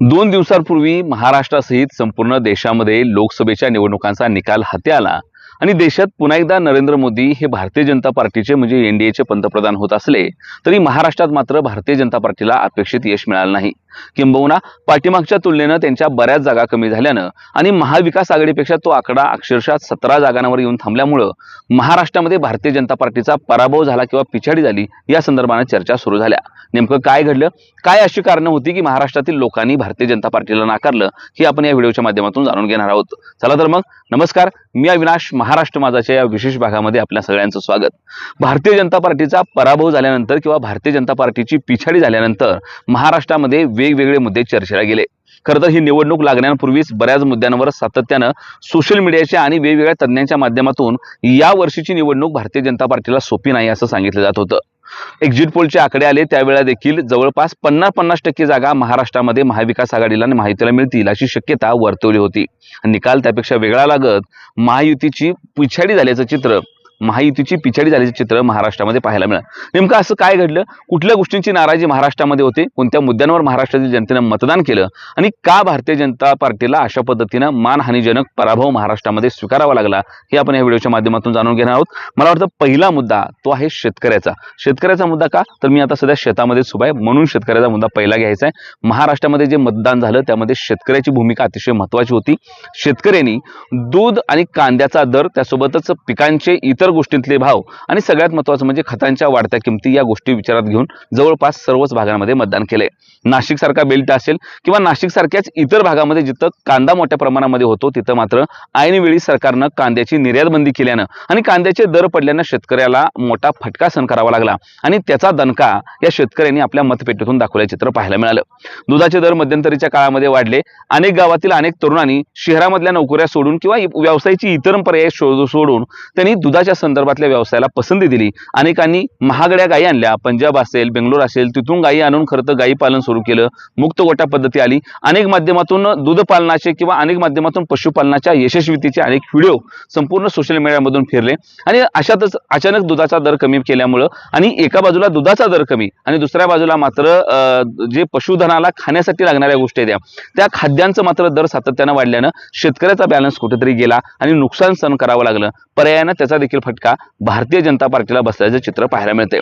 दोन दिवसांपूर्वी महाराष्ट्रासहित संपूर्ण देशामध्ये लोकसभेच्या निवडणुकांचा निकाल हाती आला आणि देशात पुन्हा एकदा नरेंद्र मोदी हे भारतीय जनता पार्टीचे म्हणजे एनडीएचे पंतप्रधान होत असले तरी महाराष्ट्रात मात्र भारतीय जनता पार्टीला अपेक्षित यश मिळालं नाही. किंबहुना पाठीमागच्या तुलनेनं त्यांच्या बऱ्याच जागा कमी झाल्यानं आणि महाविकास आघाडीपेक्षा तो आकडा अक्षरशः सतरा जागांवर येऊन थांबल्यामुळं महाराष्ट्रामध्ये भारतीय जनता पार्टीचा पराभव झाला किंवा पिछाडी झाली या संदर्भानं चर्चा सुरू झाल्या. नेमकं काय घडलं? काय अशी कारणं होती की महाराष्ट्रातील लोकांनी भारतीय जनता पार्टीला नाकारलं? हे आपण या व्हिडिओच्या माध्यमातून जाणून घेणार आहोत. चला तर मग नमस्कार. मी अविनाश महाराष्ट्र माझाच्या या विशेष भागामध्ये आपल्या सगळ्यांचं स्वागत. भारतीय जनता पार्टीचा पराभव झाल्यानंतर किंवा भारतीय जनता पार्टीची पिछाडी झाल्यानंतर महाराष्ट्रामध्ये वेगवेगळे मुद्दे चर्चेला गेले. खरं तर ही निवडणूक लागण्यापूर्वीच बऱ्याच मुद्द्यांवर सातत्यानं सोशल मीडियाच्या आणि वेगवेगळ्या तज्ज्ञांच्या माध्यमातून या वर्षीची निवडणूक भारतीय जनता पार्टीला सोपी नाही असं सांगितलं जात होतं. एक्झिट पोलचे आकडे आले त्यावेळेला देखील जवळपास पन्नास पन्नास टक्के जागा महाराष्ट्रामध्ये महाविकास आघाडीला आणि महायुतीला मिळतील अशी शक्यता वर्तवली होती. निकाल त्यापेक्षा वेगळा लागत महायुतीची पिछाडी झाल्याचं चित्र महायुतीची पिछाडी झाल्याचे चित्र महाराष्ट्रामध्ये पाहायला मिळालं. नेमकं असं काय घडलं? कुठल्या गोष्टींची नाराजी महाराष्ट्रामध्ये होते? कोणत्या मुद्द्यांवर महाराष्ट्रातील जनतेनं मतदान केलं? आणि का भारतीय जनता पार्टीला अशा पद्धतीनं मानहानीजनक पराभव महाराष्ट्रामध्ये स्वीकारावा लागला? हे आपण या व्हिडिओच्या माध्यमातून जाणून घेणार आहोत. मला वाटतं पहिला मुद्दा तो आहे शेतकऱ्याचा. शेतकऱ्याचा मुद्दा का? तर मी आता सध्या शेतामध्येच उभा आहे. म्हणून शेतकऱ्याचा मुद्दा पहिला घ्यायचा आहे. महाराष्ट्रामध्ये जे मतदान झालं त्यामध्ये शेतकऱ्याची भूमिका अतिशय महत्त्वाची होती. शेतकऱ्यांनी दूध आणि कांद्याचा दर त्यासोबतच पिकांचे इतर गोष्टींतले भाव आणि सगळ्यात महत्त्वाचं म्हणजे खतांच्या वाढत्या किमती या गोष्टी विचारात घेऊन जवळपास सर्वच भागांमध्ये मतदान केलंय. नाशिक सारखा बेल्ट असेल किंवा नाशिक सारख्याच इतर भागामध्ये जिथं कांदा मोठ्या प्रमाणामध्ये होतो तिथं मात्र ऐनवेळी सरकारनं कांद्याची निर्यात बंदी केल्यानं आणि कांद्याचे दर पडल्यानं शेतकऱ्याला मोठा फटका सहन करावा लागला आणि त्याचा दणका या शेतकऱ्यांनी आपल्या मतपेटीतून दाखवल्या चित्र पाहायला मिळालं. दुधाचे दर मध्यंतरीच्या काळामध्ये वाढले. अनेक गावातील अनेक तरुणांनी शहरामधल्या नोकऱ्या सोडून किंवा व्यवसायाची इतर पर्याय सोडून त्यांनी दुधाच्या संदर्भातल्या व्यवसायाला पसंती दिली. अनेकांनी महागड्या गायी आणल्या. पंजाब असेल बेंगलोर असेल तिथून गायी आणून खरं तर गायी पालन सुरू केलं. मुक्त गोटा पद्धती आली. अनेक माध्यमातून दूध पालनाचे किंवा अनेक माध्यमातून पशुपालनाच्या यशस्वीतेचे अनेक व्हिडिओ संपूर्ण सोशल मीडियामधून फिरले. आणि अशातच अचानक दुधाचा दर कमी केल्यामुळं आणि एका बाजूला दुधाचा दर कमी आणि दुसऱ्या बाजूला मात्र जे पशुधनाला खाण्यासाठी लागणाऱ्या गोष्टी आहेत त्या. त्या खाद्यांचं मात्र दर सातत्यानं वाढल्यानं शेतकऱ्याचा बॅलन्स कुठेतरी गेला आणि नुकसान सहन करावं लागलं. पर्यायानं त्याचा देखील फटका भारतीय जनता पार्टीला बसल्याचं चित्र पाहायला मिळते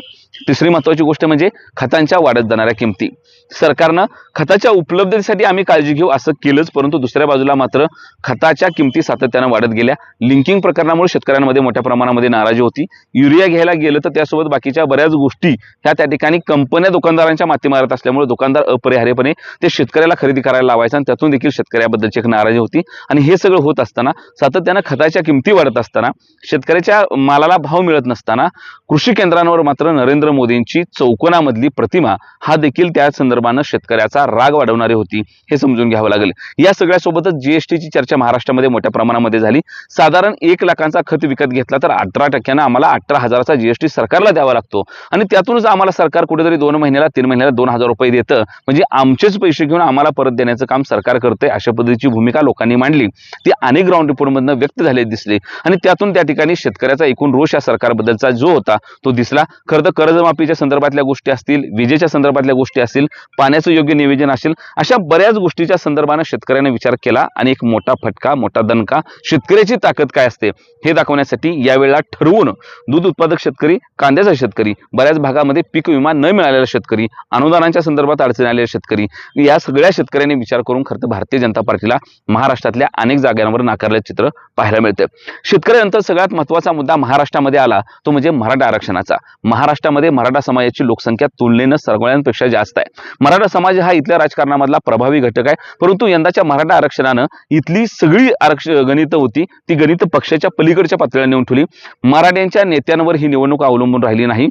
तिसरी महत्वाची गोष्ट म्हणजे खतांच्या वाढत जाणाऱ्या किमती. सरकारनं खताच्या उपलब्धतेसाठी आम्ही काळजी घेऊ असं केलंच परंतु दुसऱ्या बाजूला मात्र खताच्या किमती सातत्यानं वाढत गेल्या. लिंकिंग प्रकरणामुळे शेतकऱ्यांमध्ये मोठ्या प्रमाणामध्ये नाराजी होती. युरिया घ्यायला गेलं तर त्यासोबत बाकीच्या बऱ्याच गोष्टी ह्या त्या ठिकाणी कंपन्या दुकानदारांच्या माती मारत असल्यामुळे दुकानदार अपरिहार्यपणे ते शेतकऱ्याला खरेदी करायला लावायचा आणि त्यातून देखील शेतकऱ्याबद्दलची एक नाराजी होती. आणि हे सगळं होत असताना सातत्यानं खताच्या किमती वाढत असताना शेतकऱ्याच्या मालाला भाव मिळत नसताना कृषी केंद्रांवर मात्र नरेंद्र मोदींची चौकोनामधली प्रतिमा हा देखील त्या संदर्भानं शेतकऱ्याचा राग वाढवणारी होती हे समजून घ्यावं लागेल. या सगळ्यासोबतच जीएसटीची चर्चा महाराष्ट्रामध्ये मोठ्या प्रमाणामध्ये झाली. साधारण एक लाखांचा खत विकत घेतला तर अठरा टक्क्यानं आम्हाला अठरा हजाराचा जीएसटी सरकारला द्यावा लागतो. आणि त्यातूनच आम्हाला सरकार कुठेतरी दोन महिन्याला तीन महिन्याला दोन हजार रुपये देतं. म्हणजे आमचेच पैसे घेऊन आम्हाला परत देण्याचं काम सरकार करते अशा पद्धतीची भूमिका लोकांनी मांडली. ती अनेक ग्राउंड रिपोर्टमधनं व्यक्त झाले दिसले. आणि त्यातून त्या ठिकाणी शेतकऱ्याचा एकूण रोष या सरकारबद्दलचा जो होता तो दिसला. खरं तर कर्जमाफीच्या संदर्भातल्या गोष्टी असतील विजेच्या संदर्भातल्या गोष्टी असतील पाण्याचं योग्य नियोजन असेल अशा बऱ्याच गोष्टीच्या संदर्भानं शेतकऱ्याने विचार केला आणि एक मोठा फटका मोठा दणका शेतकऱ्याची ताकद काय असते हे दाखवण्यासाठी यावेळेला ठरवून दूध उत्पादक शेतकरी कांद्याचा शेतकरी बऱ्याच भागामध्ये पीक विमा न मिळालेला शेतकरी अनुदानांच्या संदर्भात अडचणी आलेला शेतकरी या सगळ्या शेतकऱ्यांनी विचार करून खरं तर भारतीय जनता पार्टीला महाराष्ट्रातल्या अनेक जागांवर नाकारलं चित्र पाहायला मिळतं शेतकऱ्यानंतर सगळ्यात महत्त्वाचा मुद्दा महाराष्ट्रामध्ये आला तो म्हणजे मराठा आरक्षणाचा. महाराष्ट्र राज्यामध्ये मराठा समाजाची लोकसंख्या तुलनेनं सगळ्यांपेक्षा जास्त आहे. मराठा समाज हा इथल्या राजकारणामधला प्रभावी घटक आहे. परंतु यंदाच्या मराठा आरक्षणानं इथली सगळी आरक्ष गणितं होती. ती गणितं पक्षाच्या पलीकडच्या पातळीला नेऊन ठेवली. मराठ्यांच्या नेत्यांवर ही निवडणूक अवलंबून राहिली नाही.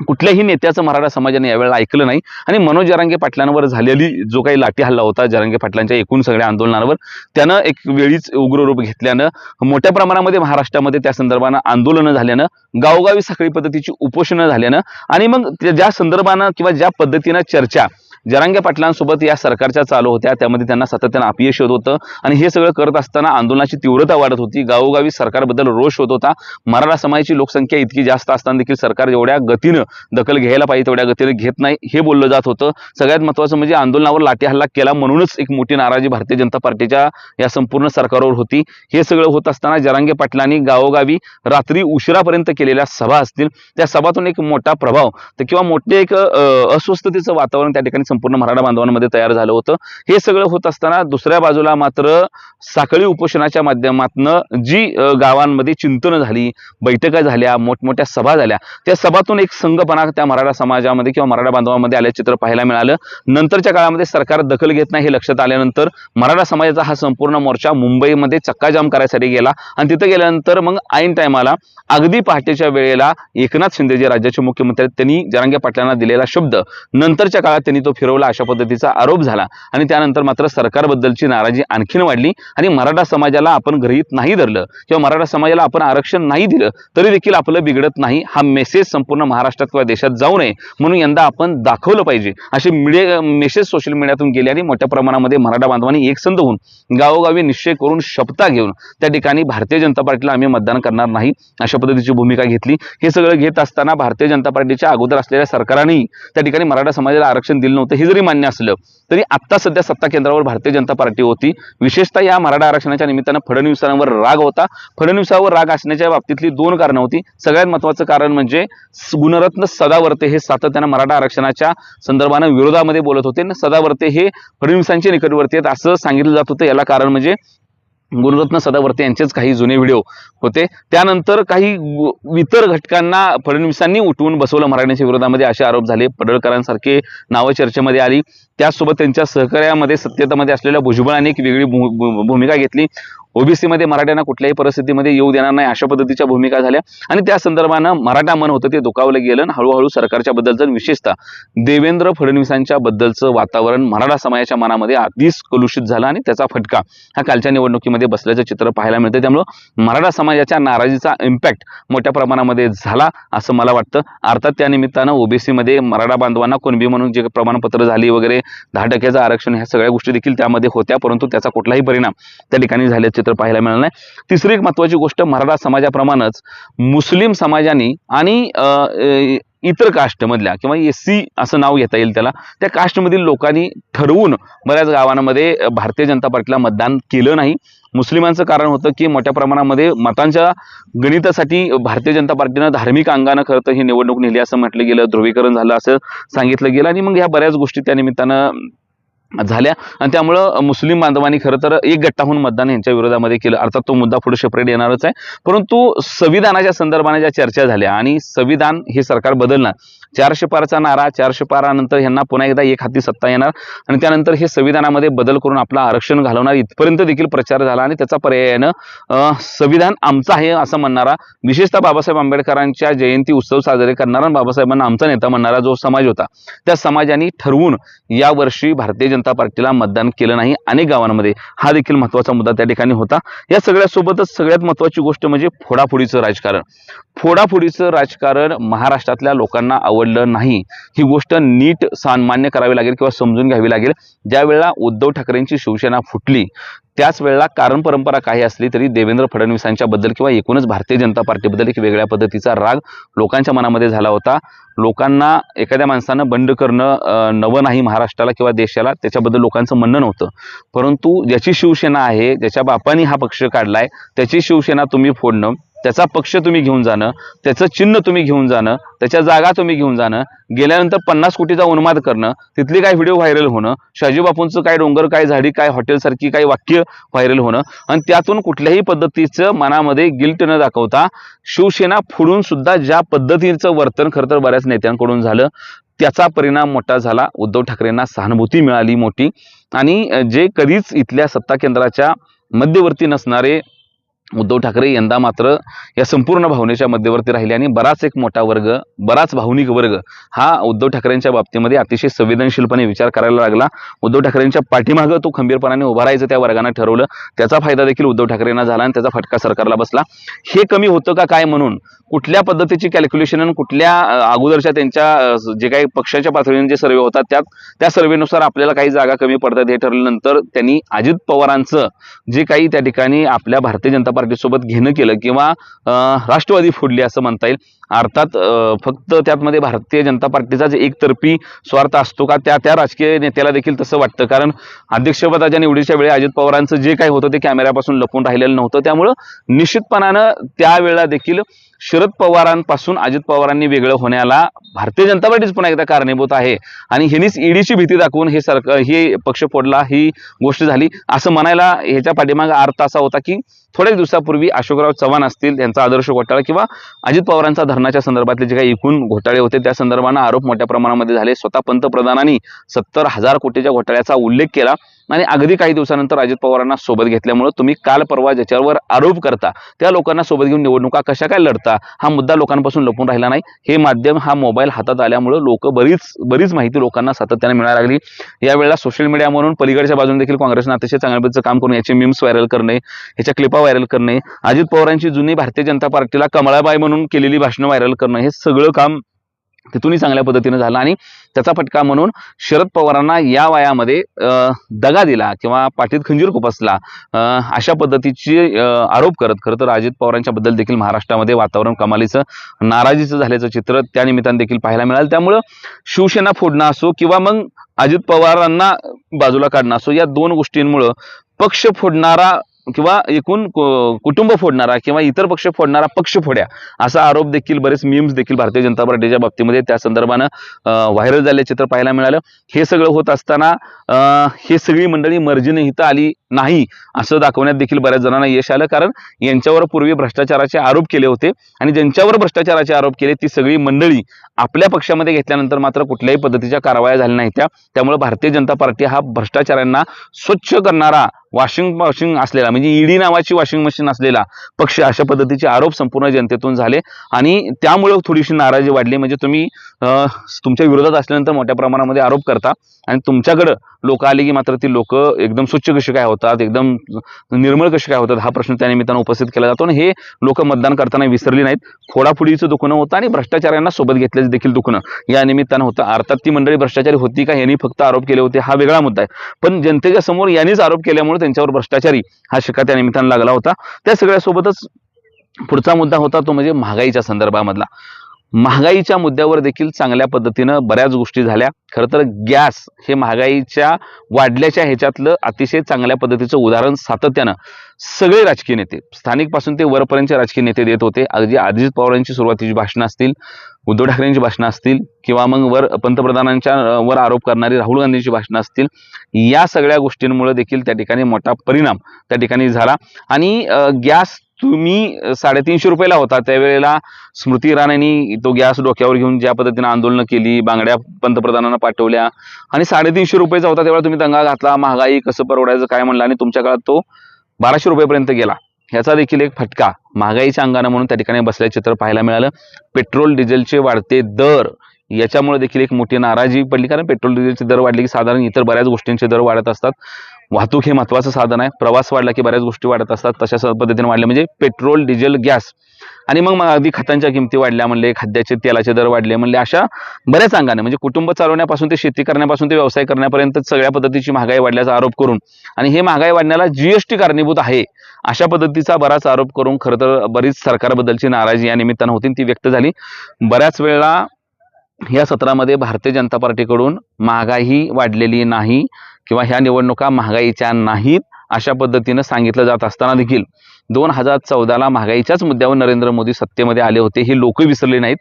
कुठल्याही नेत्याचं मराठा समाजाने यावेळेला ऐकलं नाही. आणि मनोज जरांगे पाटलांवर झालेली जो काही लाठी हल्ला होता जरांगे पाटलांच्या एकूण सगळ्या आंदोलनावर त्यानं एक वेळीच उग्र रूप घेतल्यानं मोठ्या प्रमाणामध्ये महाराष्ट्रामध्ये त्या संदर्भानं आंदोलनं झाल्यानं गावोगावी साखळी पद्धतीची उपोषणं झाल्यानं आणि मग त्या- ज्या संदर्भानं किंवा ज्या पद्धतीनं चर्चा जरांगे पाटलांसोबत या सरकारच्या चालू होत्या त्यामध्ये त्यांना सातत्यानं अपयश होत होतं आणि हे सगळं करत असताना आंदोलनाची तीव्रता वाढत होती. गावोगावी सरकारबद्दल रोष होत होता. मराठा समाजाची लोकसंख्या इतकी जास्त असताना देखील सरकार एवढ्या गतीनं दखल घ्यायला पाहिजे तेवढ्या गतीने घेत नाही हे बोललं जात होतं. सगळ्यात महत्त्वाचं म्हणजे आंदोलनावर लाठी हल्ला केला म्हणूनच एक मोठी नाराजी भारतीय जनता पार्टीच्या या संपूर्ण सरकारवर होती. हे सगळं होत असताना जरांगे पाटलांनी गावोगावी रात्री उशिरापर्यंत केलेल्या सभा असतील. त्या सभातून एक मोठा प्रभाव किंवा मोठे एक अस्वस्थतेचं वातावरण त्या ठिकाणी संपूर्ण मराठा बांधवांमध्ये तयार झालं होतं. हे सगळं होत असताना दुसऱ्या बाजूला मात्र साखळी उपोषणाच्या माध्यमातनं जी गावांमध्ये चिंतनं झाली बैठका झाल्या मोठमोठ्या सभा झाल्या त्या सभातून एक संघपणा त्या मराठा समाजामध्ये किंवा मराठा बांधवांमध्ये आले चित्र पाहायला मिळालं. नंतरच्या काळामध्ये सरकार दखल घेत नाही हे लक्षात आल्यानंतर मराठा समाजाचा हा संपूर्ण मोर्चा मुंबईमध्ये चक्काजाम करायसाठी गेला आणि तिथं गेल्यानंतर मग ऐन टायमाला अगदी पहाटेच्या वेळेला एकनाथ शिंदे जे राज्याचे मुख्यमंत्री आहेत. त्यांनी जरांगे पाटलांना दिलेला शब्द. नंतरच्या काळात त्यांनी तो फिरवला अशा पद्धतीचा आरोप झाला. आणि त्यानंतर मात्र सरकारबद्दलची नाराजी आणखीन वाढली आणि मराठा समाजाला आपण गृहीत नाही धरलं किंवा मराठा समाजाला आपण आरक्षण नाही दिलं तरी देखील आपलं बिघडत नाही हा मेसेज संपूर्ण महाराष्ट्रात किंवा देशात जाऊ नये म्हणून यंदा आपण दाखवलं पाहिजे. असे मीडिया मेसेज सोशल मीडियातून गेले आणि मोठ्या प्रमाणामध्ये मराठा बांधवांनी एकसंध होऊन गावोगावी निश्चय करून शपथा घेऊन त्या ठिकाणी भारतीय जनता पार्टीला आम्ही मतदान करणार नाही अशा पद्धतीची भूमिका घेतली. हे सगळं घेत असताना भारतीय जनता पार्टीच्या अगोदर असलेल्या सरकारनेही त्या ठिकाणी मराठा समाजाला आरक्षण दिलं नव्हतं. हे जरी मान्य असलं तरी आत्ता सध्या सत्ता केंद्रावर भारतीय जनता पार्टी होती. विशेषतः या मराठा आरक्षणाच्या निमित्तानं फडणवीसांवर राग होता. फडणवीसावर राग असण्याच्या बाबतीतली दोन कारणं होती. सगळ्यात महत्वाचं कारण म्हणजे गुणरत्न सदावर्ते हे सातत्यानं मराठा आरक्षणाच्या संदर्भानं विरोधामध्ये बोलत होते. आणि सदावर्ते हे फडणवीसांचे निकटवर्ती आहेत असं सांगितलं जात होतं. याला कारण म्हणजे गुरुरत्न सदावर्ते यांचेच काही जुने व्हिडिओ होते. त्यानंतर काही इतर घटकांना फडणवीसांनी उठवून बसवलं मराठ्यांच्या विरोधामध्ये असे आरोप झाले. पडळकरांसारखे नावं चर्चेमध्ये आली. त्याचसोबत त्यांच्या सहकार्यामध्ये सत्यतामध्ये असलेल्या भुजबळाने एक वेगळी भू- भूमिका घेतली. ओबीसी मध्ये मराठ्यांना कुठल्याही परिस्थितीमध्ये येऊ देणार नाही अशा पद्धतीच्या भूमिका झाल्या. आणि त्या संदर्भानं मराठा मन होतं ते दुखावलं गेलं आणि हळूहळू सरकारच्या बद्दलचं विशेषतः देवेंद्र फडणवीसांच्या बद्दलचं वातावरण मराठा समाजाच्या मनामध्ये आधीच कलुषित झालं आणि त्याचा फटका हा कालच्या निवडणुकीमध्ये बसल्याचं चित्र पाहायला मिळतं. त्यामुळं मराठा समाजाच्या नाराजीचा इम्पॅक्ट मोठ्या प्रमाणामध्ये झाला असं मला वाटतं. अर्थात त्या निमित्तानं ओबीसीमध्ये मराठा बांधवांना कुणबी म्हणून जे प्रमाणपत्र झाली वगैरे दहा टक्क्याचं आरक्षण ह्या सगळ्या गोष्टी देखील त्यामध्ये होत्या परंतु त्याचा कुठलाही परिणाम त्या ठिकाणी झाल्याचं चित्र पाहायला मिळालं नाही. तिसरी एक महत्त्वाची गोष्ट मराठा समाजाप्रमाणेच मुस्लिम समाजाने आणि इतर कास्टमधल्या किंवा एस सी असं नाव घेता येईल त्याला त्या कास्टमधील लोकांनी ठरवून बऱ्याच गावांमध्ये भारतीय जनता पार्टीला मतदान केलं नाही. मुस्लिमांचं कारण होतं की मोठ्या प्रमाणामध्ये मतांच्या गणितासाठी भारतीय जनता पार्टीनं धार्मिक अंगानं खरं तर ही निवडणूक नेली असं म्हटलं गेलं ध्रुवीकरण झालं असं सांगितलं गेलं आणि मग ह्या बऱ्याच गोष्टी त्या निमित्तानं झाल्या. आणि त्यामुळं मुस्लिम बांधवांनी खरं तर एक गट्टा होऊन मतदान यांच्या विरोधामध्ये केलं. अर्थात तो मुद्दा पुढे सेपरेट येणारच आहे. परंतु संविधानाच्या संदर्भाने ज्या चर्चा झाल्या आणि संविधान हे सरकार बदलणार चारशे पारचा नारा चारशे पारानंतर यांना पुन्हा एकदा एक हाती सत्ता येणार. आणि त्यानंतर हे संविधानामध्ये बदल करून आपलं आरक्षण घालवणार. इथपर्यंत देखील प्रचार झाला आणि त्याचा पर्यायानं संविधान आमचं आहे असं म्हणणारा विशेषतः बाबासाहेब आंबेडकरांच्या जयंती उत्सव साजरे करणारा बाबासाहेबांना आमचा नेता म्हणणारा जो समाज होता त्या समाजाने ठरवून यावर्षी भारतीय जनता पार्टीला मतदान केलं नाही. अनेक गावांमध्ये हा देखील महत्त्वाचा मुद्दा त्या ठिकाणी होता. या सगळ्यासोबतच सगळ्यात महत्त्वाची गोष्ट म्हणजे फोडाफोडीचं राजकारण. फोडाफोडीचं राजकारण महाराष्ट्रातल्या लोकांना आवडलं नाही. ही गोष्ट नीट सामान्य करावी लागेल किंवा समजून घ्यावी लागेल. ज्या वेळेला उद्धव ठाकरेंची शिवसेना फुटली त्याच वेळेला कारण परंपरा काही असली तरी देवेंद्र फडणवीसांच्या बद्दल किंवा एकूणच भारतीय जनता पार्टीबद्दल एक वेगळ्या पद्धतीचा राग लोकांच्या मनामध्ये झाला होता. लोकांना एखाद्या माणसानं बंड करणं नवं नाही महाराष्ट्राला किंवा देशाला त्याच्याबद्दल लोकांचं म्हणणं नव्हतं. परंतु ज्याची शिवसेना आहे ज्याच्या बापानी हा पक्ष काढलाय त्याची शिवसेना तुम्ही फोडणं त्याचा पक्ष तुम्ही घेऊन जाणं त्याचं चिन्ह तुम्ही घेऊन जाणं त्याच्या जागा तुम्ही घेऊन जाणं गेल्यानंतर पन्नास कोटीचा उन्माद करणं तिथली काय व्हिडिओ व्हायरल होणं शाजी बापूंचं काय डोंगर काय झाडी काय हॉटेलसारखी काय वाक्य व्हायरल होणं आणि त्यातून कुठल्याही पद्धतीचं मनामध्ये गिल्ट न दाखवता शिवसेना फोडून सुद्धा ज्या पद्धतीचं वर्तन खरं तर बऱ्याच नेत्यांकडून झालं त्याचा परिणाम मोठा झाला. उद्धव ठाकरेंना सहानुभूती मिळाली मोठी. आणि जे कधीच इथल्या सत्ता केंद्राच्या मध्यवर्ती नसणारे उद्धव ठाकरे यंदा मात्र या संपूर्ण भावनेच्या मध्यवर्ती राहिले आणि बराच एक मोठा वर्ग बराच भावनिक वर्ग हा उद्धव ठाकरेंच्या बाबतीमध्ये अतिशय संवेदनशीलपणे विचार करायला लागला. उद्धव ठाकरेंच्या पाठीमागं तो खंबीरपणाने उभा राहायचं त्या वर्गानं ठरवलं. त्याचा फायदा देखील उद्धव ठाकरेंना झाला आणि त्याचा फटका सरकारला बसला. हे कमी होतं का काय म्हणून? कुठल्या पद्धतीची कॅल्क्युलेशन आणि कुठल्या अगोदरच्या त्यांच्या जे काही पक्षाच्या पातळीने जे सर्वे होतात त्यात त्या सर्वेनुसार आपल्याला काही जागा कमी पडतात हे ठरल्यानंतर त्यांनी अजित पवारांचं जे काही त्या ठिकाणी आपल्या भारतीय जनता पार्टीसोबत घेणं केलं किंवा राष्ट्रवादी फोडली असं म्हणता येईल. अर्थात फक्त त्यातमध्ये भारतीय जनता पार्टीचा जे एकतर्फी स्वार्थ असतो का? त्या त्या राजकीय नेत्याला देखील तसं वाटतं. कारण अध्यक्षपदाच्या निवडीच्या वेळी अजित पवारांचं जे काही होतं ते कॅमेऱ्यापासून लपून राहिलेलं नव्हतं. त्यामुळं निश्चितपणानं त्यावेळेला देखील शरद पवारांपासून अजित पवारांनी वेगळं होण्याला भारतीय जनता पार्टीच पुन्हा एकदा कारणीभूत आहे. आणि ह्यांनीच ईडीची भीती दाखवून हे सरकार हे पक्ष फोडला ही गोष्ट झाली. असं म्हणायला ह्याच्या पाठीमागे अर्थ असा होता की थोड्याच दिवसापूर्वी अशोकराव चव्हाण असतील त्यांचा आदर्श घोटाळा किंवा अजित पवारांचा धरणाच्या संदर्भातले जे काही एकूण घोटाळे होते त्या संदर्भानं आरोप मोठ्या प्रमाणामध्ये झाले. स्वतः पंतप्रधानांनी सत्तर हजार कोटीच्या घोटाळ्याचा उल्लेख केला. आणि अगदी काही दिवसानंतर अजित पवारांना सोबत घेतल्यामुळे तुम्ही काल परवा ज्याच्यावर आरोप करता त्या लोकांना सोबत घेऊन निवडणुका कशा काय लढता हा मुद्दा लोकांपासून लपून राहिला नाही. हे माध्यम हा मोबाईल हातात आल्यामुळे लोक बरीच बरीच माहिती लोकांना सातत्याने मिळायला लागली. यावेळेला सोशल मीडिया म्हणून पलीकडच्या बाजूने देखील काँग्रेसनं अतिशय चांगल्या पद्धतीचं काम करून याचे मीम्स व्हायरल करणे ह्याच्या क्लिपा व्हायरल करणे अजित पवारांची जुनी भारतीय जनता पार्टीला कमळाबाई म्हणून केलेली भाषणं व्हायरल करणं हे सगळं काम तिथूनही चांगल्या पद्धतीनं झालं. आणि त्याचा फटका म्हणून शरद पवारांना या वयामध्ये दगा दिला किंवा पाठीत खंजीर खुपसला अशा पद्धतीची आरोप करत खरं तर अजित पवारांच्याबद्दल देखील महाराष्ट्रामध्ये वातावरण कमालीचं नाराजीचं झाल्याचं चित्र त्या निमित्तानं देखील पाहायला मिळालं. त्यामुळं शिवसेना फोडणं असो किंवा मग अजित पवारांना बाजूला काढणं असो या दोन गोष्टींमुळं पक्ष फोडणारा किंवा एकूण कुटुंब फोडणारा किंवा इतर पक्ष फोडणारा पक्ष फोड्या असा आरोप देखील बरेच मीम्स देखील भारतीय जनता पार्टीच्या बाबतीमध्ये त्या संदर्भानं व्हायरल झाले चित्र पाहायला मिळालं. हे सगळं होत असताना हे सगळी मंडळी मर्जीने इथं आली. नाही. असं दाखवण्यात देखील बऱ्याच जणांना यश आलं. कारण यांच्यावर पूर्वी भ्रष्टाचाराचे आरोप केले होते. आणि ज्यांच्यावर भ्रष्टाचाराचे आरोप केले ती सगळी मंडळी आपल्या पक्षामध्ये घेतल्यानंतर मात्र कुठल्याही पद्धतीच्या कारवाया झाल्या नाहीत. त्या त्यामुळे भारतीय जनता पार्टी हा भ्रष्टाचारांना स्वच्छ करणारा वॉशिंग मशीन असलेला म्हणजे ईडी नावाची वॉशिंग मशीन असलेला पक्ष अशा पद्धतीचे आरोप संपूर्ण जनतेतून झाले. आणि त्यामुळे थोडीशी नाराजी वाढली. म्हणजे तुम्ही अं, तुमच्या विरोधात असल्यानंतर मोठ्या प्रमाणामध्ये आरोप करता. आणि तुमच्याकडं लोक आले की मात्र ती लोक एकदम स्वच्छ कशी काय होतात? एकदम निर्मळ कशी काय होतात हा प्रश्न त्यानिमित्तानं उपस्थित केला जातो. आणि हे लोक मतदान करताना विसरली नाहीत. फोडाफोडीचं दुखणं होतं आणि भ्रष्टाचाऱ्यांना सोबत घेतल्याचं देखील दुखणं. या निमित्तानं होतं. अर्थात ती मंडळी भ्रष्टाचारी होती का यांनी फक्त आरोप केले होते हा वेगळा मुद्दा आहे. पण जनतेच्या समोर यांनीच आरोप केल्यामुळे त्यांच्यावर भ्रष्टाचारी हा शिका त्या निमित्तानं लागला होता. त्या सगळ्यासोबतच पुढचा मुद्दा होता तो म्हणजे महागाईच्या संदर्भामधला. महागाईच्या मुद्द्यावर देखील चांगल्या पद्धतीनं बऱ्याच गोष्टी झाल्या. खरं तर गॅस हे महागाईच्या वाढल्याच्या ह्याच्यातलं अतिशय चांगल्या पद्धतीचं उदाहरण सातत्यानं सगळे राजकीय नेते स्थानिकपासून ते वरपर्यंतचे राजकीय नेते देत होते. अगदी अजित पवारांची सुरुवातीची भाषणं असतील उद्धव ठाकरेंची भाषणं असतील किंवा मग वर पंतप्रधानांच्या वर आरोप करणारी राहुल गांधींची भाषणं असतील. या सगळ्या गोष्टींमुळे देखील त्या ठिकाणी मोठा परिणाम त्या ठिकाणी झाला. आणि गॅस तुम्ही साडेतीनशे रुपयाला होता. त्यावेळेला स्मृती इराणींनी तो गॅस डोक्यावर घेऊन ज्या पद्धतीने आंदोलनं केली बांगड्या पंतप्रधानांना पाठवल्या आणि साडेतीनशे रुपयाचा होता त्यावेळेला तुम्ही दंगा घातला महागाई कसं परवडायचं काय म्हणलं आणि तुमच्या काळात तो बाराशे रुपयेपर्यंत गेला. ह्याचा देखील एक फटका. महागाईच्या अंगानं म्हणून त्या ठिकाणी बसल्या चित्र पाहायला मिळालं. पेट्रोल डिझेलचे वाढते दर. याच्यामुळे देखील एक मोठी नाराजी पडली कारण पेट्रोल डिझेलचे दर वाढले की साधारण इतर बऱ्याच गोष्टींचे दर वाढत असतात. वाहतूक हे महत्त्वाचं साधन आहे. प्रवास वाढला की बऱ्याच गोष्टी वाढत असतात. तशा पद्धतीने वाढले म्हणजे पेट्रोल डिझेल गॅस. आणि मग अगदी खतांच्या किमती वाढल्या म्हणले खाद्याचे तेलाचे दर वाढले म्हणले अशा बऱ्याच अंगाने. म्हणजे कुटुंब चालवण्यापासून ते शेती करण्यापासून ते व्यवसाय करण्यापर्यंत सगळ्या पद्धतीची महागाई वाढल्याचा आरोप करून आणि हे महागाई वाढण्याला जीएसटी कारणीभूत आहे अशा पद्धतीचा बराच आरोप करून खरं तर बरीच सरकारबद्दलची नाराजी या निमित्तानं होती आणि ती व्यक्त झाली. बऱ्याच वेळा या सत्रामध्ये भारतीय जनता पार्टीकडून महागाई वाढलेली नाही किंवा ह्या निवडणुका महागाईच्या नाहीत अशा पद्धतीनं सांगितलं जात असताना देखील दोन हजार चौदाला महागाईच्याच मुद्द्यावर नरेंद्र मोदी सत्तेमध्ये आले होते हे लोक विसरले नाहीत.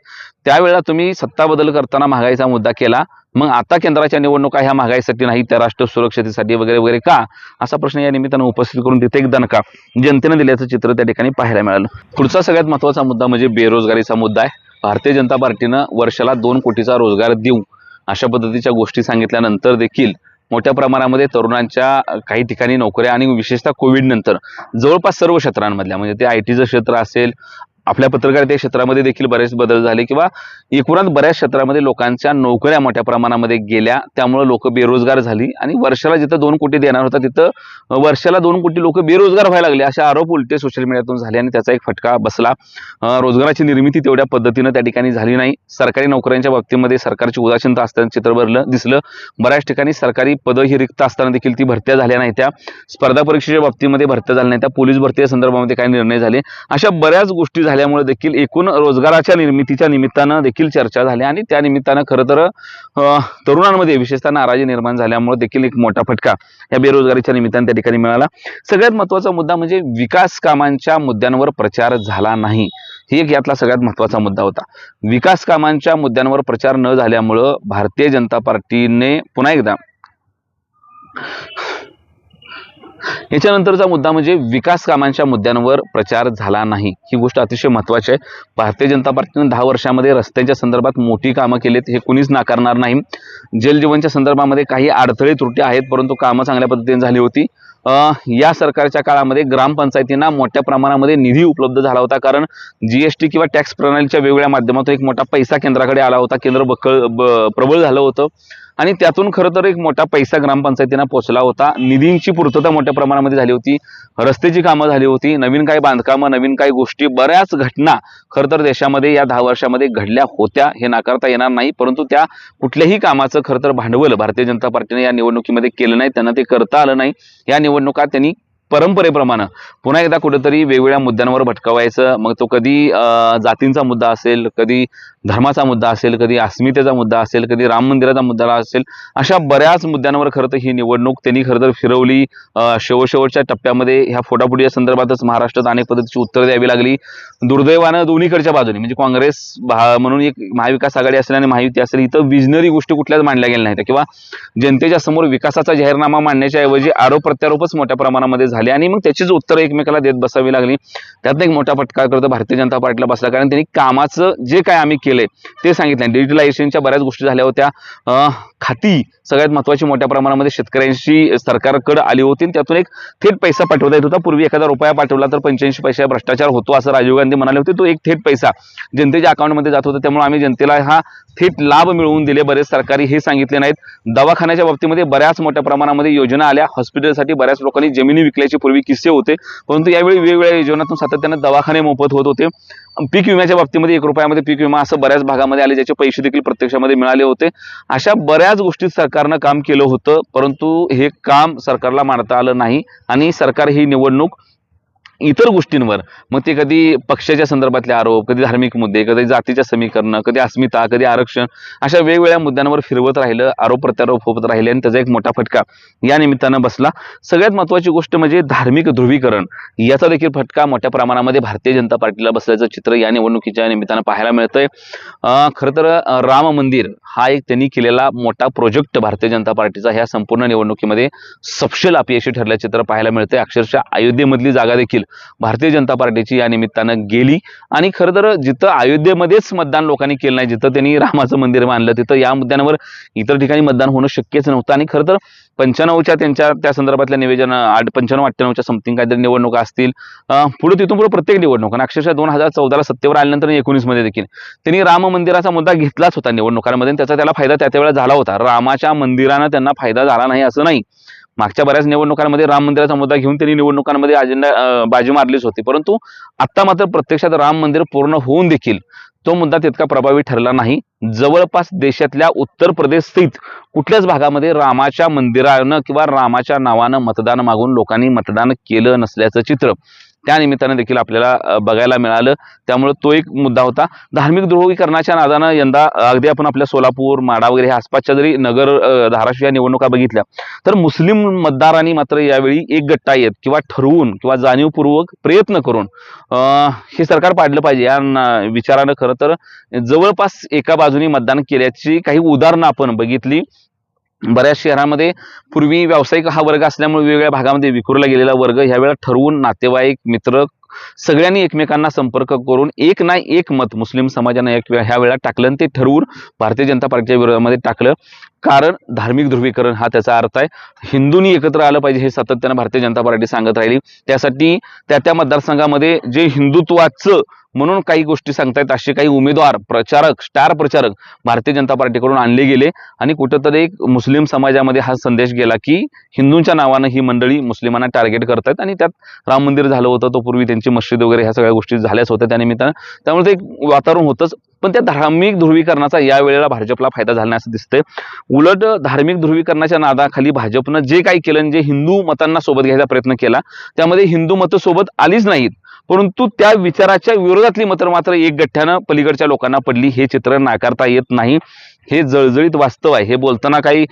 त्यावेळेला तुम्ही सत्ता बदल करताना महागाईचा मुद्दा केला. मग आता केंद्राच्या निवडणुका ह्या महागाईसाठी नाही त्या राष्ट्र सुरक्षतेसाठी वगैरे वगैरे का? असा प्रश्न या निमित्तानं उपस्थित करून तिथे एक दणका. जनतेनं दिल्याचं चित्र त्या ठिकाणी पाहायला मिळालं. पुढचा सगळ्यात महत्त्वाचा मुद्दा म्हणजे बेरोजगारीचा मुद्दा आहे. भारतीय जनता पार्टीनं वर्षाला दोन कोटीचा रोजगार देऊ अशा पद्धतीच्या गोष्टी सांगितल्यानंतर देखील मोठ्या प्रमाणामध्ये तरुणांच्या काही ठिकाणी नोकऱ्या आणि विशेषतः कोविड नंतर जवळपास सर्व क्षेत्रांमधल्या म्हणजे ते आय टीचं क्षेत्र असेल आपल्या पत्रकारिता क्षेत्रामध्ये देखील बरेच बदल झाले किंवा एकूणच बऱ्याच क्षेत्रामध्ये लोकांच्या नोकऱ्या मोठ्या प्रमाणामध्ये गेल्या. त्यामुळे लोक बेरोजगार झाली आणि वर्षाला जिथं दोन कोटी देणार होता तिथं वर्षाला दोन कोटी लोक बेरोजगार व्हायला लागले. असे आरोप उलटे सोशल मीडियातून झाले आणि त्याचा एक फटका बसला. रोजगाराची निर्मिती तेवढ्या पद्धतीनं त्या ठिकाणी झाली नाही. सरकारी नोकऱ्यांच्या बाबतीमध्ये सरकारची उदासीनता असताना चित्र भरलं दिसलं. बऱ्याच ठिकाणी सरकारी पदं ही रिक्त असताना देखील ती भरत्या झाल्या नाही त्या. स्पर्धा परीक्षेच्या बाबतीमध्ये भरत्या झाल्या नाही त्या. पोलीस भरतीच्या संदर्भामध्ये काही निर्णय झाले. अशा बऱ्याच गोष्टी झाल्यामुळे देखील एकूण रोजगाराच्या निर्मितीच्या निमित्तानं देखील चर्चा झाल्या आणि त्या निमित्तानं खरं तर तरुणांमध्ये विशेषतः नाराजी निर्माण झाल्यामुळे देखील एक मोठा फटका या बेरोजगारीच्या निमित्तानं त्या ठिकाणी मिळाला. सगळ्यात महत्त्वाचा मुद्दा म्हणजे विकास कामांच्या मुद्द्यांवर प्रचार झाला नाही. ही एक यातला सगळ्यात महत्त्वाचा मुद्दा होता. विकास कामांच्या मुद्द्यांवर प्रचार न झाल्यामुळं भारतीय जनता पार्टीने पुन्हा एकदा याच्यानंतरचा मुद्दा म्हणजे विकास कामांच्या मुद्द्यांवर प्रचार झाला नाही. ही गोष्ट अतिशय महत्त्वाची आहे. भारतीय जनता पार्टीनं दहा वर्षामध्ये रस्त्यांच्या संदर्भात मोठी कामं केलीत. हे कुणीच नाकारणार नाही. जलजीवनच्या संदर्भामध्ये काही अडथळे त्रुटी आहेत परंतु कामं चांगल्या पद्धतीने झाली होती. या सरकारच्या काळामध्ये ग्रामपंचायतींना मोठ्या प्रमाणामध्ये निधी उपलब्ध झाला होता कारण जीएसटी किंवा टॅक्स प्रणालीच्या वेगवेगळ्या माध्यमातून एक मोठा पैसा केंद्राकडे आला होता. केंद्र बकळ प्रबळ झालं होतं. आणि त्यातून खरं तर एक मोठा पैसा ग्रामपंचायतींना पोहोचला होता. निधींची पूर्तता मोठ्या प्रमाणामध्ये झाली होती. रस्त्याची कामं झाली होती. नवीन काही बांधकामं नवीन काही गोष्टी बऱ्याच घटना खरं तर देशामध्ये या दहा वर्षामध्ये घडल्या होत्या हे नाकारता येणार नाही. परंतु त्या कुठल्याही कामाचं खरं तर भांडवल भारतीय जनता पार्टीने या निवडणुकीमध्ये केलं नाही. त्यांना ते करता आलं नाही. या निवडणुका त्यांनी परंपरेप्रमाणे पुन्हा एकदा कुठेतरी वेगवेगळ्या मुद्द्यांवर भटकवायचं. मग तो कधी जातींचा मुद्दा असेल कधी धर्माचा मुद्दा असेल कधी अस्मितेचा मुद्दा असेल कधी राम मंदिराचा मुद्दा असेल अशा बऱ्याच मुद्द्यांवर खरं तर ही निवडणूक त्यांनी खरं तर फिरवली. अं, शेवटच्या टप्प्यामध्ये ह्या फोटाफुटीच्या संदर्भातच महाराष्ट्रात अनेक पद्धतीची उत्तरं द्यावी लागली. दुर्दैवानं दोन्हीकडच्या बाजूने म्हणजे काँग्रेस म्हणून एक महाविकास आघाडी असेल आणि महायुती असेल इथं विजनरी गोष्टी कुठल्याच मांडल्या गेल्या नाहीत. किंवा जनतेच्या समोर विकासाचा जाहीरनामा मांडण्याच्या ऐवजी आरोप प्रत्यारोपच मोठ्या प्रमाणामध्ये झाले. आणि मग त्याचीच उत्तरं एकमेकाला देत बसावी लागली त्यातनं एक मोठा फटका करतो भारतीय जनता पार्टीला बसला. कारण त्यांनी कामाचं जे काय आम्ही केलंय ते सांगितलं डिजिटलायझेशनच्या बऱ्याच गोष्टी झाल्या होत्या. खाती सगळ्यात महत्वाची मोठ्या प्रमाणामध्ये शेतकऱ्यांशी सरकारकडे आली होती. त्यातून एक थेट पैसा पाठवता येत होता. पूर्वी एखादा रुपया पाठवला तर पंच्याऐंशी पैसे भ्रष्टाचार होतो असं राजीव गांधी म्हणाले होते. तो एक थेट पैसा जनतेच्या अकाउंटमध्ये जात होता. त्यामुळे आम्ही जनतेला हा थेट लाभ मिळवून दिले. बरेच सरकारी हे सांगितले नाहीत. दवाखान्याच्या बाबतीमध्ये बऱ्याच मोठ्या प्रमाणामध्ये योजना आल्या. हॉस्पिटलसाठी बऱ्याच लोकांनी जमिनी विकल्याचे पूर्वी किस्से होते. परंतु यावेळी वेगवेगळ्या योजनातून सातत्यानं दवाखाने मोफत होत होते. पीक विम्याच्या बाबतीमध्ये एक रुपयामध्ये पीक विमा असं बऱ्याच भागामध्ये आले ज्याचे पैसे देखील प्रत्यक्षामध्ये मिळाले होते. अशा बऱ्याच गोष्टीत सरकारनं काम केलं होतं परंतु हे काम सरकारला मांडता आलं नाही आणि सरकार ही निवडणूक इतर गोष्टींवर. मग ते कधी पक्षाच्या संदर्भातले आरोप कधी धार्मिक मुद्दे कधी जातीच्या समीकरणं कधी अस्मिता कधी आरक्षण अशा वेगवेगळ्या मुद्द्यांवर फिरवत राहिलं आरोप प्रत्यारोप होत राहिले आणि त्याचा एक मोठा फटका या निमित्तानं बसला. सगळ्यात महत्त्वाची गोष्ट म्हणजे धार्मिक ध्रुवीकरण. याचा देखील फटका मोठ्या प्रमाणामध्ये भारतीय जनता पार्टीला बसल्याचं चित्र या निवडणुकीच्या निमित्तानं पाहायला मिळतंय. खरं तर राम मंदिर हा एक त्यांनी केलेला मोठा प्रोजेक्ट भारतीय जनता पार्टीचा ह्या संपूर्ण निवडणुकीमध्ये सपशेल अपयशी ठरल्याचे चित्र पाहायला मिळतंय. अक्षरशः अयोध्येमधली जागा देखील भारतीय जनता पार्टीची या निमित्तानं गेली. आणि खरं तर जिथं अयोध्येमध्येच मतदान लोकांनी केलं नाही जिथं त्यांनी रामाचं मंदिर बांधलं तिथं या मुद्द्यांवर इतर ठिकाणी मतदान होणं शक्यच नव्हतं. आणि खरं तर पंच्याण्णवच्या त्यांच्या त्या संदर्भातल्या निवेदन आठ पंच्याण्णव अठ्ठ्याण्णवच्या समथिंग काहीतरी निवडणुका असतील. पुढे तिथून पुढे प्रत्येक निवडणुका आणि अक्षरशः दोन हजार चौदाला सत्तेवर आल्यानंतर एकोणीसमध्ये देखील. त्यांनी राम मंदिराचा मुद्दा घेतलाच होता निवडणुकांमध्ये त्याचा त्याला फायदा त्या त्यावेळेला झाला होता. रामाच्या मंदिरानं त्यांना फायदा झाला नाही असं नाही. मागच्या बऱ्याच निवडणुकांमध्ये राम मंदिराचा मुद्दा घेऊन त्यांनी निवडणुकांमध्ये अजेंडा बाजी मारलीच होती. परंतु आता मात्र प्रत्यक्षात राम मंदिर पूर्ण होऊन देखील तो मुद्दा तितका प्रभावी ठरला नाही. जवळपास देशातल्या उत्तर प्रदेश स्थित कुठल्याच भागामध्ये रामाच्या मंदिरानं किंवा रामाच्या नावानं मतदान मागून लोकांनी मतदान केलं नसल्याचं चित्र त्यानिमित्तानं देखील आपल्याला बघायला मिळालं. त्यामुळे तो एक मुद्दा होता. धार्मिक ध्रुवीकरणाच्या नादानं यंदा अगदी आपण आपल्या सोलापूर माडा वगैरे ह्या आसपासच्या जरी नगर धाराशिव या निवडणुका बघितल्या तर मुस्लिम मतदारांनी मात्र यावेळी एक गट्टा येत किंवा ठरवून किंवा जाणीवपूर्वक प्रयत्न करून हे सरकार पाडलं पाहिजे. या विचारानं खरं तर जवळपास एका बाजूनी मतदान केल्याची काही उदाहरणं आपण बघितली. बऱ्याच शहरामध्ये पूर्वी व्यावसायिक हा वर्ग असल्यामुळे वेगवेगळ्या भागामध्ये विखुरला गेलेला वर्ग ह्यावेळेला ठरवून नातेवाईक मित्र सगळ्यांनी एकमेकांना संपर्क करून एक ना एक मत मुस्लिम समाजानं एक वेळा ह्या वेळा टाकलं आणि ते ठरवून भारतीय जनता पार्टीच्या विरोधामध्ये टाकलं. कारण धार्मिक ध्रुवीकरण हा त्याचा अर्थ आहे. हिंदूंनी एकत्र आलं पाहिजे हे सातत्यानं भारतीय जनता पार्टी सांगत राहिली. त्यासाठी त्या त्या मतदारसंघामध्ये जे हिंदुत्वाचं म्हणून काही गोष्टी सांगतायत. असे काही उमेदवार प्रचारक स्टार प्रचारक भारतीय जनता पार्टीकडून आणले गेले आणि कुठंतरी एक मुस्लिम समाजामध्ये हा संदेश गेला की हिंदूंच्या नावानं ही मंडळी मुस्लिमांना टार्गेट करतायत आणि त्यात राम मंदिर झालं होतं. तो पूर्वी त्यांची मस्जिद वगैरे ह्या सगळ्या गोष्टी झाल्याच होत्या त्यानिमित्तानं त्यामुळे ते एक वातावरण होतंच. पण त्या धार्मिक ध्रुवीकरणाचा या वेळेला भाजपला फायदा झाला असं दिसतंय. उलट धार्मिक ध्रुवीकरणाच्या नादाखाली भाजपनं जे काही केलं आणि जे हिंदू मतांना सोबत घ्यायचा प्रयत्न केला त्यामध्ये हिंदू मतं सोबत आलीच नाहीत. परंतु त्या विचाराच्या विरोधातली मतं मात्र एक गठ्ठ्यानं पलीकडच्या लोकांना पडली. हे चित्र नाकारता येत नाही. हे जळजळीत वास्तव आहे. हे बोलताना काही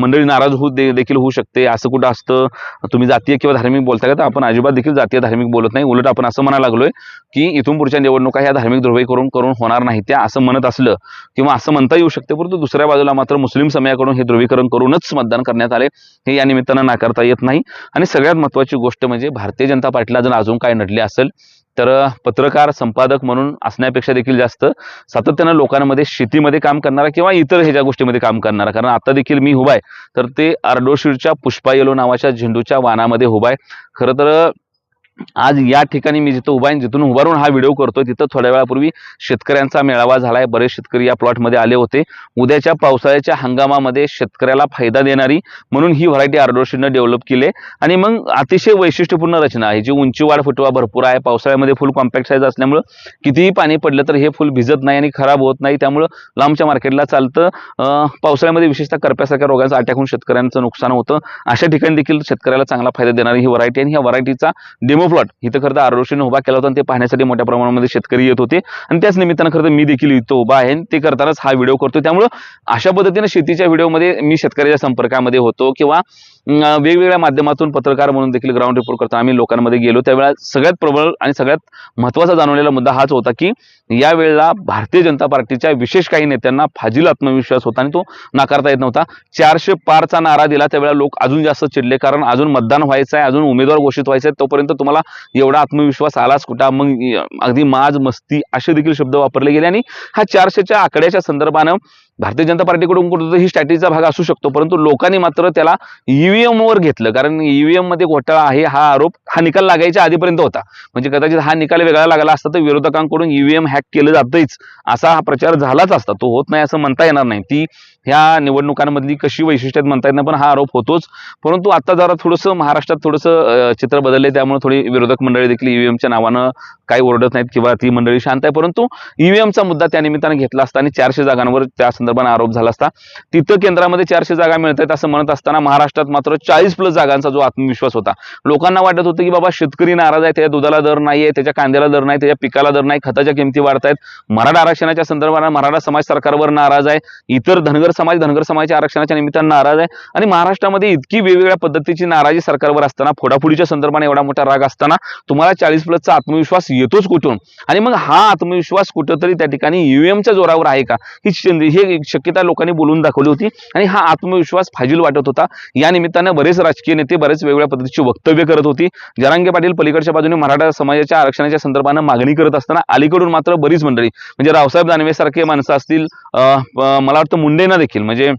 मंडळी नाराज होऊ दे देखील होऊ शकते. असं कुठं असतं? तुम्ही जातीय किंवा धार्मिक बोलता का? तर आपण अजिबात देखील जातीय धार्मिक बोलत नाही. उलट आपण असं म्हणायला लागलोय की इथून पुढच्या निवडणुका ह्या धार्मिक ध्रुवीकरण करून होणार नाही. त्या असं म्हणत असलं किंवा असं म्हणता येऊ शकते परंतु दुसऱ्या बाजूला मात्र मुस्लिम समयाकडून हे ध्रुवीकरण करूनच मतदान करण्यात आले हे या निमित्तानं नाकारता येत नाही. आणि सगळ्यात महत्त्वाची गोष्ट म्हणजे भारतीय जनता पार्टीला जर अजून काय नडले असेल तर पत्रकार संपादक म्हणून असण्यापेक्षा देखील जास्त सातत्यानं लोकांमध्ये शेतीमध्ये काम करणारा किंवा इतर ह्याच्या गोष्टीमध्ये काम करणारा. कारण आता देखील मी उभा आहे. तर ते अर्डोशीरच्या पुष्पा येलो नावाच्या झेंडूच्या वानामध्ये उभा आहे. खरं तर आज या ठिकाणी मी जिथं उभा आहे जिथून उभारून हा व्हिडिओ करतोय तिथं थोड्या वेळापूर्वी शेतकऱ्यांचा मेळावा झालाय. बरेच शेतकरी या प्लॉटमध्ये आले होते. उद्याच्या पावसाळ्याच्या हंगामामध्ये शेतकऱ्याला फायदा देणारी म्हणून ही व्हरायटी आरडोशीनं डेव्हलप केली आहे. आणि मग अतिशय वैशिष्ट्यपूर्ण रचना आहे. जी उंची वाढ फुटवा भरपूर आहे. पावसाळ्यामध्ये फुल कॉम्पॅक्ट साईज असल्यामुळं कितीही पाणी पडलं तर हे फुल भिजत नाही आणि खराब होत नाही. त्यामुळं लांबच्या मार्केटला चालतं. पावसाळ्यामध्ये विशेषतः करप्यासारख्या रोगांचा अटॅक होऊन शेतकऱ्यांचं नुकसान होतं. अशा ठिकाणी देखील शेतकऱ्याला चांगला फायदा देणारी ही व्हरायटी आणि ह्या व्हरायटीचा डेमो प्लॉट इथं खरं तर उभा केला होता आणि ते पाहण्यासाठी मोठ्या प्रमाणामध्ये शेतकरी येत होते. आणि त्याच निमित्तानं खरं तर मी देखील इथं उभा आहे आणि ते करतानाच हा व्हिडिओ करतो त्यामुळं अशा पद्धतीनं शेतीच्या व्हिडिओमध्ये मी शेतकऱ्याच्या संपर्कामध्ये होतो किंवा वेगवेगळ्या माध्यमातून पत्रकार म्हणून देखील ग्राउंड रिपोर्ट करतो आम्ही लोकांमध्ये गेलो. त्यावेळेला सगळ्यात प्रबळ आणि सगळ्यात महत्त्वाचा जाणवलेला मुद्दा हाच होता की यावेळेला भारतीय जनता पार्टीच्या विशेष काही नेत्यांना फाजील आत्मविश्वास होता आणि तो नाकारता येत नव्हता. चारशे पारचा नारा दिला त्यावेळेला लोक अजून जास्त चिडले कारण अजून मतदान व्हायचं आहे अजून उमेदवार घोषित व्हायचे आहेत तोपर्यंत तुम्हाला एवढा आत्मविश्वास आलाच कुठं? मग अगदी माज मस्ती असे देखील शब्द वापरले गेले आणि हा चारशेच्या आकड्याच्या संदर्भानं भारतीय जनता पार्टीकडून कुठं ही स्ट्रॅटेजीचा भाग असू शकतो परंतु लोकांनी मात्र त्याला ईव्हीएम वर घेतलं. कारण ईव्हीएममध्ये घोटाळा आहे हा आरोप हा निकाल लागायच्या आधीपर्यंत होता. म्हणजे कदाचित हा निकाल वेगळा लागला असता तर विरोधकांकडून ईव्हीएम हॅक केलं जातंच असा हा प्रचार झालाच असता. तो होत नाही असं म्हणता येणार नाही. ती ह्या निवडणुकांमधली कशी वैशिष्ट्यात म्हणता येत नाही पण हा आरोप होतोच. परंतु आता जरा थोडंसं महाराष्ट्रात थोडंसं चित्र बदलले त्यामुळे थोडी विरोधक मंडळी देखील ईव्हीएमच्या नावानं काही ओरडत नाहीत किंवा ती मंडळी शांत आहे. परंतु ईव्हीएमचा मुद्दा त्या निमित्तानं घेतला असता आणि चारशे जागांवर त्या संदर्भात आरोप झाला असता. तिथं केंद्रामध्ये चारशे जागा मिळत आहेत असं म्हणत असताना महाराष्ट्रात मात्र चाळीस प्लस जागांचा जो आत्मविश्वास होता. लोकांना वाटत होतं की बाबा शेतकरी नाराज आहे त्याच्या दुधाला दर नाही आहे त्याच्या कांद्याला दर नाही त्याच्या पिकाला दर नाही खताच्या किमती वाढत आहेत मराठा आरक्षणाच्या संदर्भानं मराठा समाज सरकारवर नाराज आहे. इतर धनगर समाज धनगर समाजाच्या आरक्षणाच्या निमित्तानं नाराज आहे. आणि महाराष्ट्रामध्ये इतकी वेगवेगळ्या पद्धतीची नाराजी सरकारवर असताना फोडाफोडीच्या संदर्भाने एवढा मोठा राग असताना तुम्हाला चाळीस प्लसचा आत्मविश्वास येतोच कुठून? आणि मग हा आत्मविश्वास कुठंतरी त्या ठिकाणी ईव्हीएमच्या जोरावर आहे का? ही चिं- शक्यता लोकांनी बोलून दाखवली होती. आणि हा आत्मविश्वास फाजील वाटत होता. या निमित्तानं बरेच राजकीय नेते बरेच वेगवेगळ्या पद्धतीची वक्तव्य करत होती. जरांगे पाटील पलीकडच्या बाजूने मराठा समाजाच्या आरक्षणाच्या संदर्भानं मागणी करत असताना अलीकडून मात्र बरीच मंडळी म्हणजे रावसाहेब दानवे सारखे माणसं असतील मला वाटतं मुंडेंना देखील. म्हणजे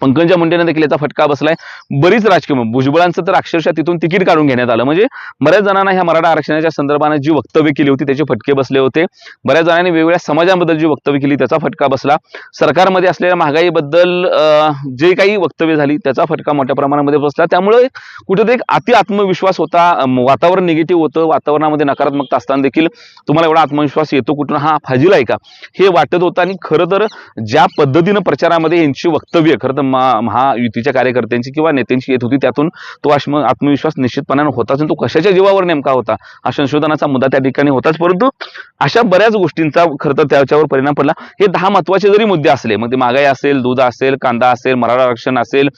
पंकजा मुंडेनं देखील याचा फटका बसलाय. बरीच राजकीय भुजबळांचं तर अक्षरशः तिथून तिकीट काढून घेण्यात आलं. म्हणजे बऱ्याच जणांना ह्या मराठा आरक्षणाच्या संदर्भाने जी वक्तव्य केली होती त्याचे फटके बसले होते. बऱ्याच जणांनी वेगवेगळ्या समाजाबद्दल जी वक्तव्य केली त्याचा फटका बसला. सरकारमध्ये असलेल्या महागाईबद्दल जे काही वक्तव्य झाली त्याचा फटका मोठ्या प्रमाणामध्ये बसला. त्यामुळे कुठेतरी एक अति आत्मविश्वास होता. वातावरण निगेटिव्ह होतं. वातावरणामध्ये नकारात्मकता असताना देखील तुम्हाला एवढा आत्मविश्वास येतो कुठून? हा फाजील आहे का? हे वाटत होतं आणि खरं तर ज्या पद्धतीनं प्रचारामध्ये यांची वक्तव्य खरं महायुतीच्या कार्यकर्त्यांची किंवा नेत्यांची येत होती त्यातून तो आश्म आत्मविश्वास निश्चितपणाने होताच आणि तो कशाच्या जीवावर नेमका होता? हा संशोधनाचा मुद्दा त्या ठिकाणी होताच परंतु अशा बऱ्याच गोष्टींचा खरं तर त्याच्यावर परिणाम पडला. हे दहा महत्त्वाचे जरी मुद्दे असले मग ते महागाई असेल दूध असेल कांदा असेल मराठा आरक्षण असेल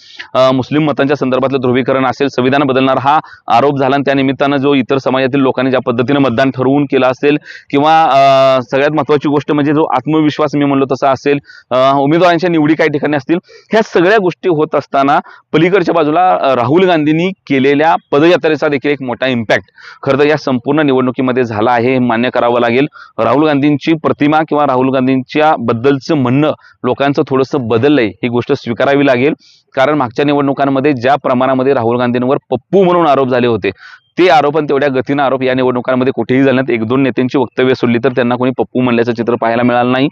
मुस्लिम मतांच्या संदर्भातलं ध्रुवीकरण असेल संविधान बदलणार हा आरोप झाला आणि त्यानिमित्तानं जो इतर समाजातील लोकांनी ज्या पद्धतीनं मतदान ठरवून केलं असेल किंवा अं, सगळ्यात महत्वाची गोष्ट म्हणजे जो आत्मविश्वास मी म्हणलो तसा असेल उमेदवारांच्या निवडी काही ठिकाणी असतील ह्या सगळ्या गोष्टी होत असताना पलीकडच्या बाजूला राहुल गांधींनी केलेल्या पदयात्रेचा देखील एक मोठा इम्पॅक्ट खरं तर या संपूर्ण निवडणुकीमध्ये झाला आहे हे मान्य करावं लागेल. राहुल गांधींची प्रतिमा किंवा राहुल गांधींच्या बद्दलचं म्हणणं लोकांचं थोडंसं बदललंय ही गोष्ट स्वीकारावी लागेल. कारण मागच्या निवडणुकांमध्ये ज्या प्रमाणामध्ये राहुल गांधींवर पप्पू म्हणून आरोप झाले होते ते आरोप आणि तेवढ्या गतीनं आरोप या निवडणुकांमध्ये कुठेही झाले नाहीत. एक दोन नेत्यांची वक्तव्य सोडली तर त्यांना कोणी पप्पू म्हणल्याचं चित्र पाहायला मिळालं नाही.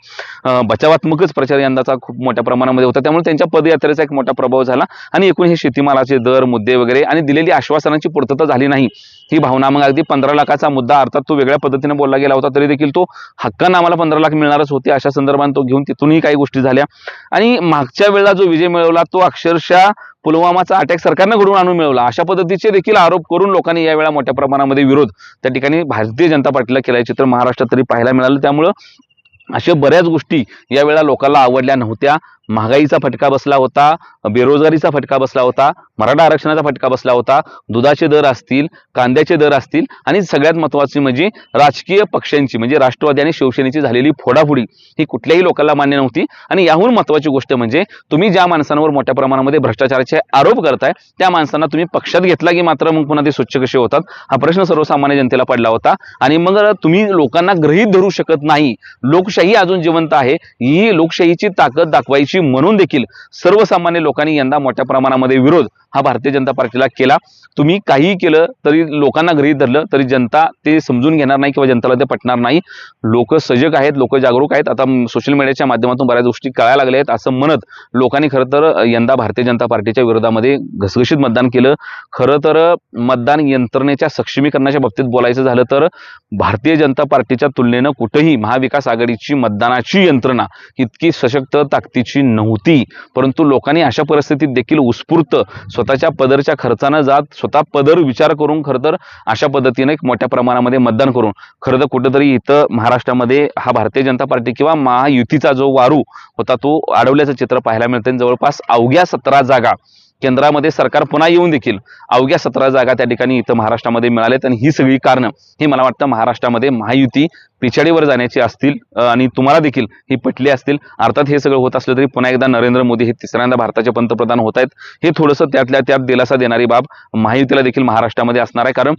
बचावात्मकच प्रचार यंदाचा खूप मोठ्या प्रमाणामध्ये होता. त्यामुळे त्यांच्या पदयात्रेचा एक मोठा प्रभाव झाला. आणि एकूण हे शेतीमालाचे दर मुद्दे वगैरे आणि दिलेली आश्वासनाची पूर्तता झाली नाही. ही भावना मग अगदी पंधरा लाखाचा मुद्दा अर्थात तो वेगळ्या पद्धतीने बोलला गेला होता तरी देखील तो हक्कानं आम्हाला पंधरा लाख मिळणारच होते अशा संदर्भात तो घेऊन तिथूनही काही गोष्टी झाल्या. आणि मागच्या वेळेला जो विजय मिळवला तो अक्षरशः पुलवामाचा अटॅक सरकारनं घडवून आणून मिळवला. अशा पद्धतीचे देखील आरोप करून लोकांनी यावेळेला मोठ्या प्रमाणामध्ये विरोध त्या ठिकाणी भारतीय जनता पार्टीला केल्याचे चित्र महाराष्ट्रात तरी पाहायला मिळालं. त्यामुळं अशा बऱ्याच गोष्टी यावेळा लोकांना आवडल्या नव्हत्या. महागाईचा फटका बसला होता. बेरोजगारीचा फटका बसला होता मराठा आरक्षणाचा फटका बसला होता दुधाचे दर असतील कांद्याचे दर असतील आणि सगळ्यात महत्वाची म्हणजे राजकीय पक्षांची म्हणजे राष्ट्रवादी आणि शिवसेनेची झालेली फोडाफोडी ही कुठल्याही लोकांना मान्य नव्हती. आणि याहून महत्वाची गोष्ट म्हणजे तुम्ही ज्या माणसांवर मोठ्या प्रमाणामध्ये भ्रष्टाचाराचे आरोप करताय त्या माणसांना तुम्ही पक्षात घेतला की मात्र मग पुन्हा ते स्वच्छ कसे होतात? हा प्रश्न सर्वसामान्य जनतेला पडला होता. आणि मग तुम्ही लोकांना गृहीत धरू शकत नाही. लोकशाही अजून जिवंत आहे. ही लोकशाहीची ताकद दाखवायची म्हणून देखील सर्वसामान्य लोकांनी यंदा मोठ्या प्रमाणामध्ये विरोध हा भारतीय जनता पार्टीला केला. तुम्ही काहीही केलं तरी लोकांना घरी धरलं तरी जनता ते समजून घेणार नाही किंवा जनताला ते पटणार नाही. लोक सजग आहेत लोक जागरूक आहेत. आता सोशल मीडियाच्या माध्यमातून बऱ्याच गोष्टी कळायला लागल्या आहेत असं म्हणत लोकांनी खरं तर यंदा भारतीय जनता पार्टीच्या विरोधामध्ये घसघशीत मतदान केलं. खरं तर मतदान यंत्रणेच्या सक्षमीकरणाच्या बाबतीत बोलायचं झालं तर भारतीय जनता पार्टीच्या तुलनेनं कुठेही महाविकास आघाडीची मतदानाची यंत्रणा इतकी सशक्त ताकदीची नव्हती. परंतु लोकांनी अशा अशा परिस्थितीत देखील उत्स्फूर्त स्वतःच्या पदरच्या खर्चानं जात स्वतः पदर विचार करून खरं तर अशा पद्धतीने एक मोठ्या प्रमाणामध्ये मतदान करून खरं तर कुठंतरी इथं महाराष्ट्रामध्ये हा भारतीय जनता पार्टी किंवा महायुतीचा जो वारू होता तो अडवल्याचं चित्र पाहायला मिळतं जवळपास अवघ्या सतरा जागा केंद्रामध्ये सरकार पुन्हा येऊन देखील अवघ्या सतरा जागा त्या ठिकाणी इथं महाराष्ट्रामध्ये मिळाल्यात. आणि ही सगळी कारणं हे मला वाटतं महाराष्ट्रामध्ये महायुती पिछाडीवर जाण्याची असतील आणि तुम्हाला देखील ही पटली असतील अर्थात हे सगळं होत असलं तरी पुन्हा एकदा नरेंद्र मोदी हे तिसऱ्यांदा भारताचे पंतप्रधान होत आहेत. हे थोडंसं त्यातल्या त्यात दिलासा देणारी बाब महायुतीला देखील महाराष्ट्रामध्ये असणार आहे. कारण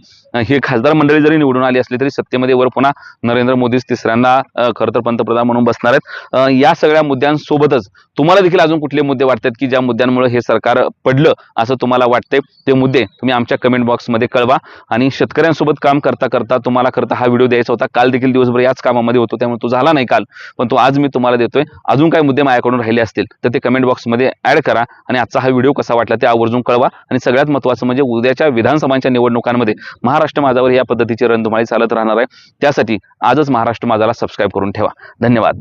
हे खासदार मंडळी जरी निवडून आली असली तरी सत्तेमध्ये वर पुन्हा नरेंद्र मोदीच तिसऱ्यांदा खरं तर पंतप्रधान म्हणून बसणार आहेत. या सगळ्या मुद्द्यांसोबतच तुम्हाला देखील अजून कुठले मुद्दे वाटतात की ज्या मुद्द्यांमुळे हे सरकार पडलं असं तुम्हाला वाटतंय? ते मुद्दे तुम्ही आमच्या कमेंट बॉक्समध्ये कळवा. आणि शेतकऱ्यांसोबत काम करता करता तुम्हाला खरं हा व्हिडिओ द्यायचा होता. काल देखील दिवस दिवसभर याच कामामध्ये होतो त्यामुळे तो झाला नाही काल पण तो आज मी तुम्हाला देतोय. अजून काही मुद्दे माझ्याकडून राहिले असतील तर ते कमेंट बॉक्समध्ये ऍड करा आणि आजचा हा व्हिडिओ कसा वाटला ते आवर्जून कळवा. आणि सगळ्यात महत्त्वाचं म्हणजे उद्याच्या विधानसभांच्या निवडणुकांमध्ये महाराष्ट्र माझावर या पद्धतीची रणधुमाळी चालत राहणार आहे. त्यासाठी आजच महाराष्ट्र माझाला सबस्क्राईब करून ठेवा. धन्यवाद.